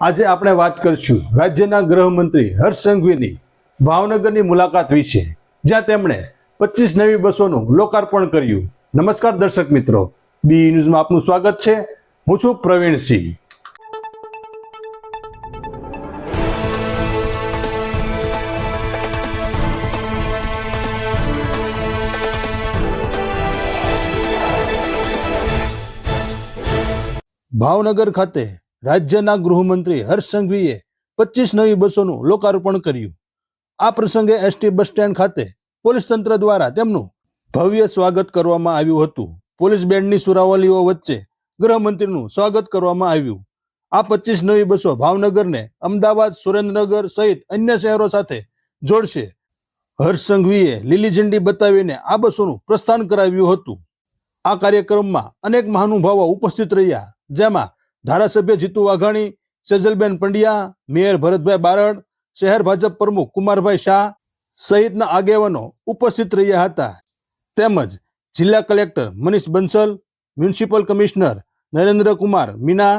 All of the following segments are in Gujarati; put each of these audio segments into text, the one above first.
આજે આપણે વાત કરીશું રાજ્યના ગૃહમંત્રી હર્ષ સંઘવીની ભાવનગરની મુલાકાત વિશે, જ્યાં તેમણે પચીસ નવી બસોનું લોકાર્પણ કર્યું. નમસ્કાર દર્શક મિત્રો. બી ન્યૂઝમાં આપનું સ્વાગત છે. હું છું પ્રવીણસિંહ ભાવનગર ખાતે રાજ્યના ગૃહમંત્રી હર્ષ સંઘવીએ પચીસ નવી બસોનું લોકાર્પણ કર્યું. આ પ્રસંગે એસટી બસ સ્ટેન્ડ ખાતે પોલીસ તંત્ર દ્વારા તેમનું ભવ્ય સ્વાગત કરવામાં આવ્યું હતું. પોલીસ બેન્ડની સુરાવલીઓ વચ્ચે ગૃહમંત્રીનું સ્વાગત કરવામાં આવ્યું. આ પચીસ નવી બસો ભાવનગરને અમદાવાદ, સુરેન્દ્રનગર સહિત અન્ય શહેરો સાથે જોડશે. હર્ષ સંઘવીએ લીલી ઝંડી બતાવીને આ બસોનું પ્રસ્થાન કરાવ્યું હતું. આ કાર્યક્રમમાં અનેક મહાનુભાવો ઉપસ્થિત રહ્યા, જેમાં ધારાસભ્ય જીતુ વાઘાણી, સેજલબેન પંડ્યા, મેયર ભરતભાઈ બારડ, શહેર ભાજપ પ્રમુખ કુમારભાઈ શાહ સહિતના આગેવાનો ઉપસ્થિત રહ્યા હતા. તેમજ જિલ્લા collector Manish Bansal, municipal commissioner Narendra Kumar Meena,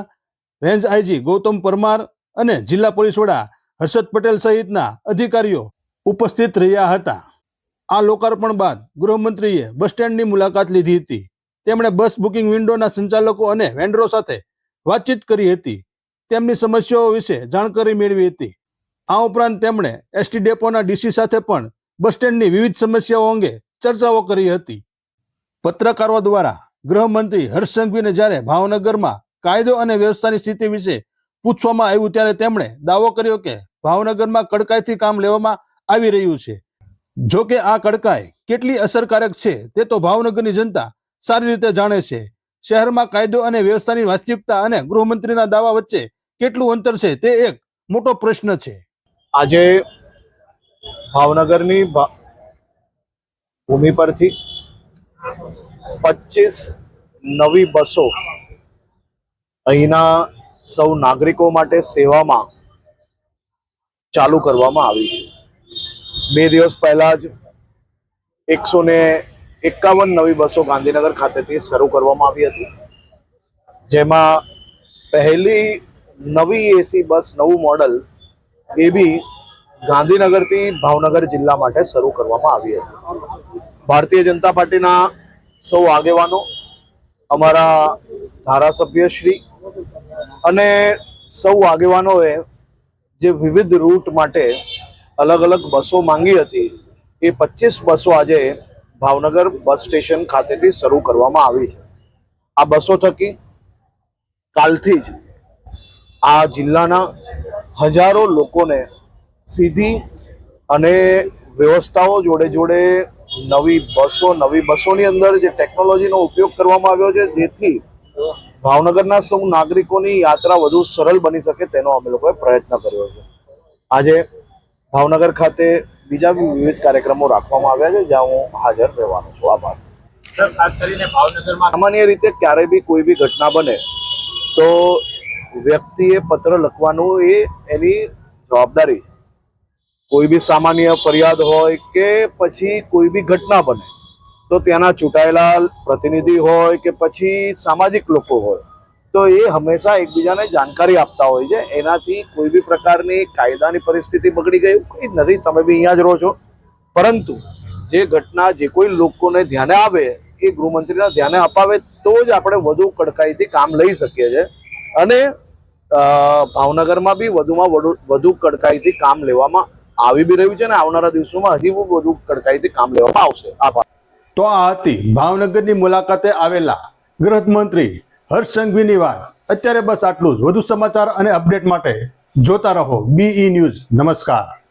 range IG Gautam Parmar અને જિલ્લા પોલીસ વડા હર્ષદ પટેલ સહિતના અધિકારીઓ ઉપસ્થિત રહ્યા હતા. આ લોકાર્પણ બાદ ગૃહમંત્રીએ બસ સ્ટેન્ડની મુલાકાત લીધી હતી. તેમણે બસ બુકિંગ વિન્ડોના સંચાલકો અને વેન્ડરો સાથે વાતચીત કરી હતી. તેમની સમસ્યાઓ વિશે જાણકારી મેળવી હતી. આ ઉપરાંત તેમણે એસટી ડેપોના ડીસી સાથે પણ બસ સ્ટેન્ડની વિવિધ સમસ્યાઓ અંગે ચર્ચાઓ કરી હતી. પત્રકારો દ્વારા ગૃહમંત્રી હર્ષ સંઘવીને જ્યારે ભાવનગરમાં કાયદો અને વ્યવસ્થાની સ્થિતિ વિશે પૂછવામાં આવ્યું ત્યારે તેમણે દાવો કર્યો કે ભાવનગરમાં કડકાઈથી કામ લેવામાં આવી રહ્યું છે. જો કે આ કડકાઈ કેટલી અસરકારક છે તે તો ભાવનગરની જનતા સારી રીતે જાણે છે. શહેરમાં કાયદો અને વ્યવસ્થાની વાસ્તવિકતા અને ગૃહમંત્રીના દાવા વચ્ચે કેટલું અંતર છે તે એક મોટો પ્રશ્ન છે. આજે ભાવનગરની ભૂમિ પરથી પચીસ નવી બસો અહીંના સૌ નાગરિકો માટે સેવામાં ચાલુ કરવામાં આવી છે. બે દિવસ પહેલા જ એકસો ને એકાવન નવી બસો ગાંધીનગર ખાતેથી શરૂ કરવામાં આવી હતી. જેમાં પહેલી નવી એસી બસ, નવું મોડલ એ બી ગાંધીનગરથી ભાવનગર જિલ્લા માટે શરૂ કરવામાં આવી હતી. ભારતીય જનતા પાર્ટીના સૌ આગેવાનો, અમારા ધારાસભ્ય શ્રી અને સૌ આગેવાનોએ જે વિવિધ રૂટ માટે અલગ અલગ બસો માંગી હતી, એ પચીસ બસો આજે ભાવનગર બસ સ્ટેશન ખાતેથી શરૂ કરવામાં આવી છે. આ બસો થકી કાલથી જ આ જિલ્લાના હજારો લોકોને સીધી અને વ્યવસ્થાઓ જોડે જોડે નવી બસો, નવી બસોની અંદર જે ટેકનોલોજીનો ઉપયોગ કરવામાં આવ્યો છે, જેથી ભાવનગરના સૌ નાગરિકોની યાત્રા વધુ સરળ બની શકે તેનો અમે લોકોએ પ્રયત્ન કર્યો છે. આજે ભાવનગર ખાતે બીજા વિવિધ કાર્યક્રમો રાખવામાં આવ્યા છે જ્યાં હું હાજર રહેવાનો છું. આભાર. ખાસ કરીને ભાવનગરમાં સામાન્ય રીતે ક્યારે બી કોઈ બી ઘટના બને તો વ્યક્તિએ પત્ર લખવાનું એ એની જવાબદારી કોઈ બી સામાન્ય ફરિયાદ હોય કે પછી કોઈ બી ઘટના બને તો ત્યાંના ચૂંટાયેલા પ્રતિનિધિ હોય કે પછી સામાજિક લોકો હોય તો એ હંમેશા એકબીજાને જાણકારી આપતા હોય છે. એનાથી કોઈ બી પ્રકારની કાયદાની પરિસ્થિતિ બગડી ગઈ કંઈ જ નથી. તમે બી અહીંયા જ રહો છો. પરંતુ જે ઘટના જે કોઈ લોકોને ધ્યાને આવે, એ ગૃહમંત્રીના ધ્યાને અપાવે તો જ આપણે વધુ કડકાઈથી કામ લઈ શકીએ છીએ. અને ભાવનગરમાં બી વધુમાં વધુ કડકાઈથી કામ લેવામાં આવી બી રહ્યું છે અને આવનારા દિવસોમાં હજી વધુ કડકાઈથી કામ લેવામાં આવશે. આભાર. તો આ હતી ભાવનગરની મુલાકાતે આવેલા ગૃહમંત્રી હર્ષ સંઘવીની વાત. અત્યારે બસ આટલું જ. વધુ સમાચાર અને અપડેટ માટે જોતા રહો બીઈ ન્યૂઝ નમસ્કાર.